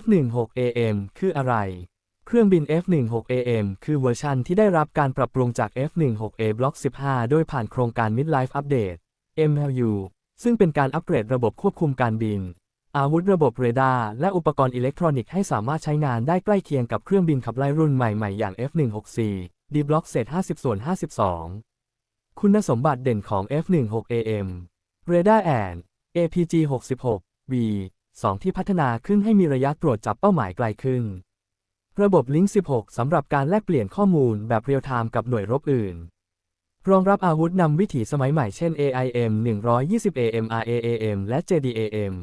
F16AM คืออะไร เครื่องบิน F16AM คือเวอร์ชันที่ได้รับการปรับปรุงจาก F16A Block 15 โดยผ่านโครงการ Midlife Update MLU ซึ่งเป็นการอัปเกรดระบบควบคุมการบิน อาวุธระบบเรดาร์และอุปกรณ์อิเล็กทรอนิกส์ให้สามารถใช้งานได้ใกล้เคียงกับเครื่องบินขับไล่รุ่นใหม่ๆ อย่าง F164 D Block เศษ50ส่วน52 คุณสมบัติเด่นของ F16AM Radar and APG 66 V 2 ที่พัฒนาขึ้นให้มีระยะตรวจจับเป้าหมายไกลขึ้น ระบบ Link 16 สำหรับการแลกเปลี่ยนข้อมูลแบบเรียลไทม์กับหน่วยรบอื่น รองรับอาวุธนำวิถีสมัยใหม่เช่น AIM 120 AM RAAM และ JDAM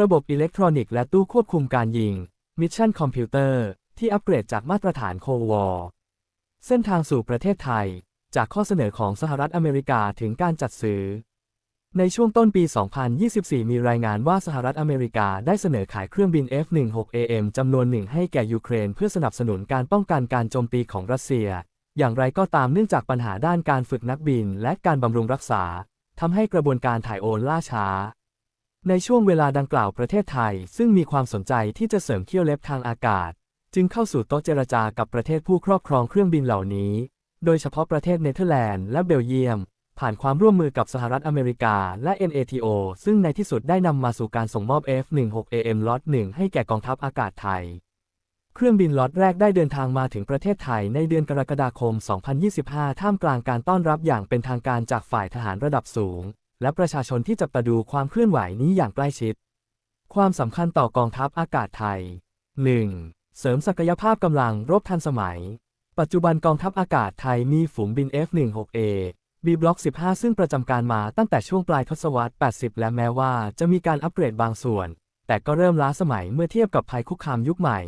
ระบบอิเล็กทรอนิกส์และตู้ควบคุมการยิง Mission Computer ที่อัปเกรดจากมาตรฐาน Cold War เส้นทางสู่ประเทศไทย จากข้อเสนอของสหรัฐอเมริกาถึงการจัดซื้อ ในช่วงต้นปี 2024 มีรายงานว่าสหรัฐอเมริกาได้เสนอขายเครื่องบิน F-16AM จำนวนหนึ่งให้แก่ยูเครน เพื่อสนับสนุนการป้องกันการโจมตีของรัสเซีย อย่างไรก็ตามเนื่องจากปัญหาด้านการฝึกนักบินและการบำรุงรักษาทำให้กระบวนการถ่ายโอนล่าช้า ในช่วงเวลาดังกล่าวประเทศไทย ซึ่งมีความสนใจที่จะเสริมเขี้ยวเล็บทางอากาศ จึงเข้าสู่โต๊ะเจรจากับประเทศผู้ครอบครองเครื่องบินเหล่านี้ โดยเฉพาะประเทศเนเธอร์แลนด์และเบลเยียม ผ่านความร่วมมือกับสหรัฐอเมริกาและ NATO ซึ่งในที่สุดได้นำมาสู่การส่งมอบ F-16AM ล็อต1ให้แก่กองทัพอากาศไทย เครื่องบินล็อตแรกได้เดินทางมาถึงประเทศไทยในเดือนกรกฎาคม 2025 ท่ามกลางการต้อนรับอย่างเป็นทางการจากฝ่ายทหารระดับสูง และประชาชนที่จับตาดูความเคลื่อนไหวนี้อย่างใกล้ชิด ความสำคัญต่อกองทัพอากาศไทย 1. เสริมศักยภาพกำลังรบทันสมัย ปัจจุบันกองทัพอากาศไทยมีฝูงบิน F-16A B Block 15 ซึ่งประจำการมาตั้งแต่ช่วงปลายทศวรรษ 80 และแม้ว่าจะมีการอัปเกรดบางส่วน แต่ก็เริ่มล้าสมัยเมื่อเทียบกับภัยคุกคามยุคใหม่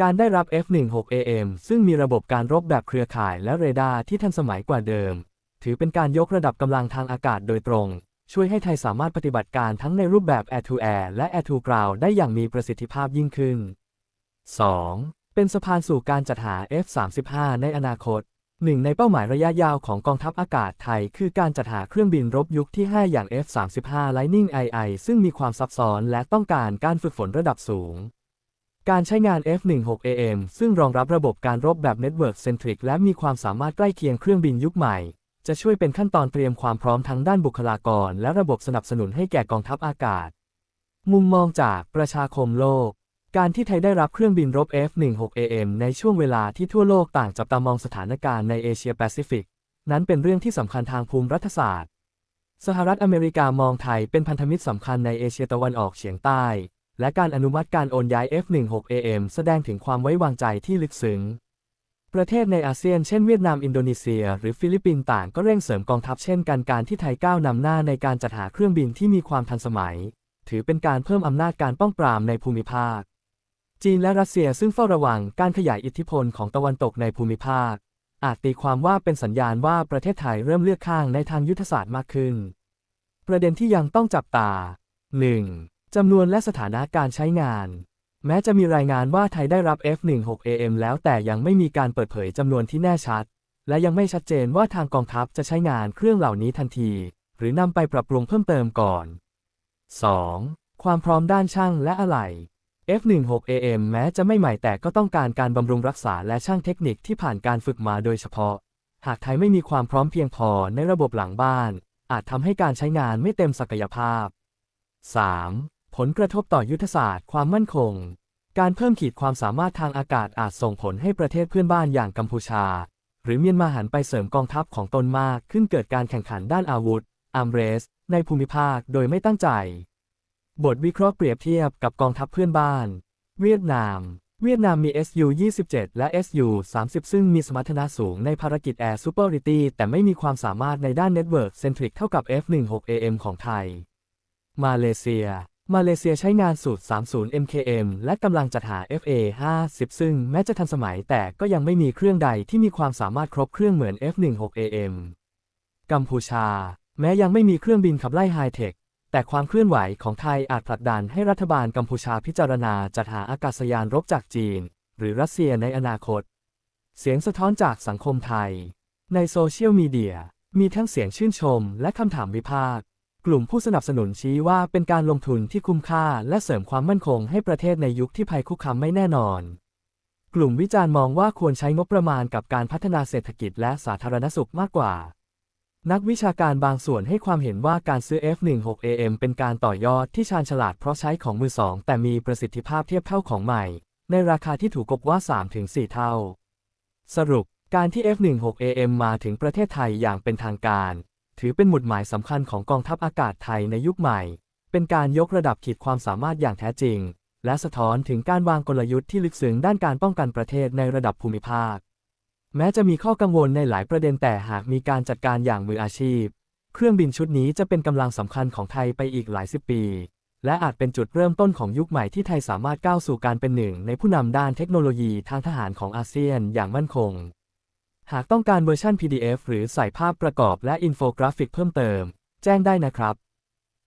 การได้รับ F-16AM ซึ่งมีระบบการรบแบบเครือข่ายและเรดาร์ที่ทันสมัยกว่าเดิม ถือเป็นการยกระดับกำลังทางอากาศโดยตรง ช่วยให้ไทยสามารถปฏิบัติการทั้งในรูปแบบ Air to Air และ Air to Ground ได้อย่างมีประสิทธิภาพยิ่งขึ้น 2. เป็นสะพานสู่การจัดหา F-35 ในอนาคต หนึ่งในเป้าหมายระยะยาวของกองทัพอากาศไทย คือการจัดหาเครื่องบินรบยุคที่ 5 อย่าง F-35 Lightning II ซึ่งมีความซับซ้อนและต้องการการฝึกฝนระดับสูง การใช้งาน F-16AM ซึ่งรองรับระบบการรบแบบ Network Centric และมีความสามารถใกล้เคียงเครื่องบินยุคใหม่ จะช่วยเป็นขั้นตอนเตรียมความพร้อมทั้งด้านบุคลากร และระบบสนับสนุนให้แก่กองทัพอากาศ มุมมองจากประชาคมโลก การที่ไทยได้รับเครื่องบินรบ F-16AM ในช่วงเวลาที่ทั่วโลกต่างจับตามองสถานการณ์ในเอเชียแปซิฟิก นั้นเป็นเรื่องที่สำคัญทางภูมิรัฐศาสตร์ สหรัฐอเมริกามองไทยเป็นพันธมิตรสำคัญในเอเชียตะวันออกเฉียงใต้ และการอนุมัติการโอนย้าย F-16AM แสดงถึงความไว้วางใจที่ลึกซึ้ง ประเทศในอาเซียนเช่นเวียดนามอินโดนีเซีย หรือฟิลิปปินส์ต่างก็เร่งเสริมกองทัพเช่นกันการที่ไทยก้าวนำหน้าในการจัดหาเครื่องบินที่มีความทันสมัย ถือเป็นการเพิ่มอำนาจการป้องปรามในภูมิภาค จีนและรัสเซียซึ่งเฝ้าระวังการขยายอิทธิพลของตะวันตกในภูมิภาค อาจตีความว่าเป็นสัญญาณว่าประเทศไทยเริ่มเลือกข้างในทางยุทธศาสตร์มากขึ้น ประเด็นที่ยังต้องจับตา 1. จำนวนและสถานะการใช้งาน แม้จะมีรายงานว่าไทยได้รับ F-16AM แล้วแต่ยังไม่มีการเปิดเผยจำนวนที่แน่ชัด และยังไม่ชัดเจนว่าทางกองทัพจะใช้งานเครื่องเหล่านี้ทันที หรือนำไปปรับปรุงเพิ่มเติมก่อน 2. ความพร้อมด้านช่างและอะไหล่ F-16AM แม้จะไม่ใหม่แต่ก็ต้องการการบำรุงรักษาและช่างเทคนิคที่ผ่านการฝึกมาโดยเฉพาะ หากไทยไม่มีความพร้อมเพียงพอในระบบหลังบ้าน อาจทำให้การใช้งานไม่เต็มศักยภาพ 3. ผลกระทบต่อยุทธศาสตร์ความมั่นคง การเพิ่มขีดความสามารถทางอากาศอาจส่งผลให้ประเทศเพื่อนบ้านอย่างกัมพูชา หรือเมียนมาหันไปเสริมกองทัพของตนมากขึ้นเกิดการแข่งขันด้านอาวุธอาร์มเรส ในภูมิภาคโดยไม่ตั้งใจ บทวิเคราะห์เปรียบเทียบกับกองทัพเพื่อนบ้าน เวียดนาม เวียดนามมี SU-27 และ SU-30 ซึ่งมีสมรรถนะสูงในภารกิจ Air Superiority แต่ไม่มีความสามารถในด้าน Network Centric เท่ากับ F-16AM ของไทย มาเลเซีย มาเลเซียใช้งานสูตร 30 MKM และกำลังจัดหา FA-50 ซึ่งแม้จะทันสมัยแต่ก็ยังไม่มีเครื่องใดที่มีความสามารถครบเครื่องเหมือน F-16AM กัมพูชา แม้ยังไม่มีเครื่องบินขับไล่ไฮเทค แต่ความเคลื่อนไหวของไทยอาจผลักดันให้รัฐบาลกัมพูชาพิจารณาจัดหาอากาศยานรบจากจีน หรือรัสเซียในอนาคต เสียงสะท้อนจากสังคมไทย ในโซเชียลมีเดีย มีทั้งเสียงชื่นชมและคำถามวิพากษ์กลุ่มผู้สนับสนุนชี้ว่าเป็นการลงทุนที่คุ้มค่าและเสริมความมั่นคงให้ประเทศในยุคที่ภัยคุกคามไม่แน่นอน กลุ่มวิจารณ์มองว่าควรใช้งบประมาณกับการพัฒนาเศรษฐกิจและสาธารณสุขมากกว่า นักวิชาการบางส่วนให้ความเห็นว่าการซื้อ F16AM เป็นการต่อยอดที่ชาญฉลาดเพราะใช้ของมือสองแต่มีประสิทธิภาพเทียบเท่าของใหม่ ในราคาที่ถูกกบว่า 3-4 เท่า สรุป การที่ F16AM มาถึงประเทศไทยอย่างเป็นทางการ ถือเป็นหมุดหมายสำคัญของกองทัพอากาศไทยในยุคใหม่ เป็นการยกระดับขีดความสามารถอย่างแท้จริง และสะท้อนถึงการวางกลยุทธ์ที่ลึกซึ้งด้านการป้องกันประเทศในระดับภูมิภาค แม้จะมีข้อกังวลในหลายประเด็นแต่หากมีการจัดการอย่างมืออาชีพ เครื่องบินชุดนี้จะเป็นกำลังสำคัญของไทยไปอีกหลายสิบปี และอาจเป็นจุดเริ่มต้นของยุคใหม่ที่ไทยสามารถก้าวสู่การเป็นหนึ่ง ในผู้นำด้านเทคโนโลยีทางทหารของอาเซียนอย่างมั่นคง หากต้องการเวอร์ชัน PDF หรือใส่ภาพประกอบและอินโฟกราฟิกเพิ่มเติม แจ้งได้นะครับ